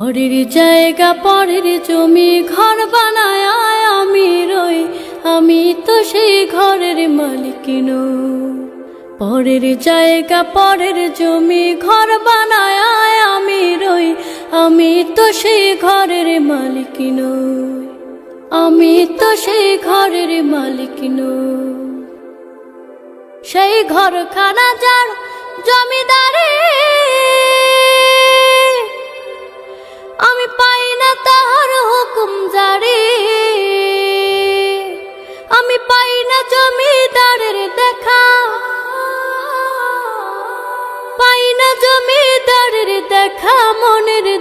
পরের জায়গা, পরের জমি, ঘর বানায় আমি রই। আমি তো সেই ঘরের মালিক পরের জায়গা, পরের জমি, ঘর বানায় আমি রই। আমি তো সেই ঘরের মালিক আমি তো সেই ঘরের মালিক সেই ঘর খানা যার জমিদারে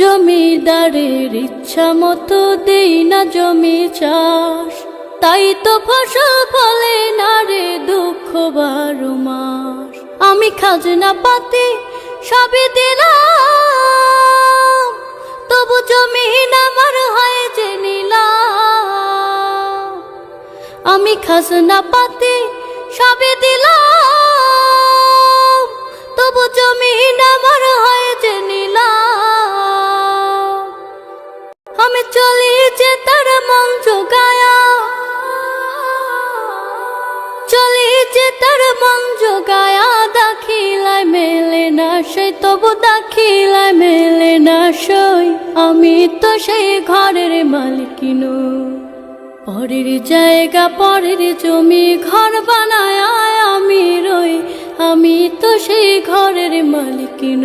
জমিদারের ইচ্ছা মতো দেই না জমি চাষ। তাই তো ফসল ফলে না রে দুঃখ বারো মাস। আমি খাজনা পাতি সবই দিলাম, তবু জমিন আমার হয় যে নিলাম। আমি খাজনা পাতি সবে দিলাম আমি চলি যে তার মন জোগায়া। চলি যে তার মন জোগায়া, দাখিলায় মেলে না সই, তবু দাখিলায় মেলে না সই। আমি তো সেই ঘরের মালিকিন। পরের জায়গা, পরের জমি, ঘর বানায় আমি রই। আমি তো সেই ঘরের মালিকিন।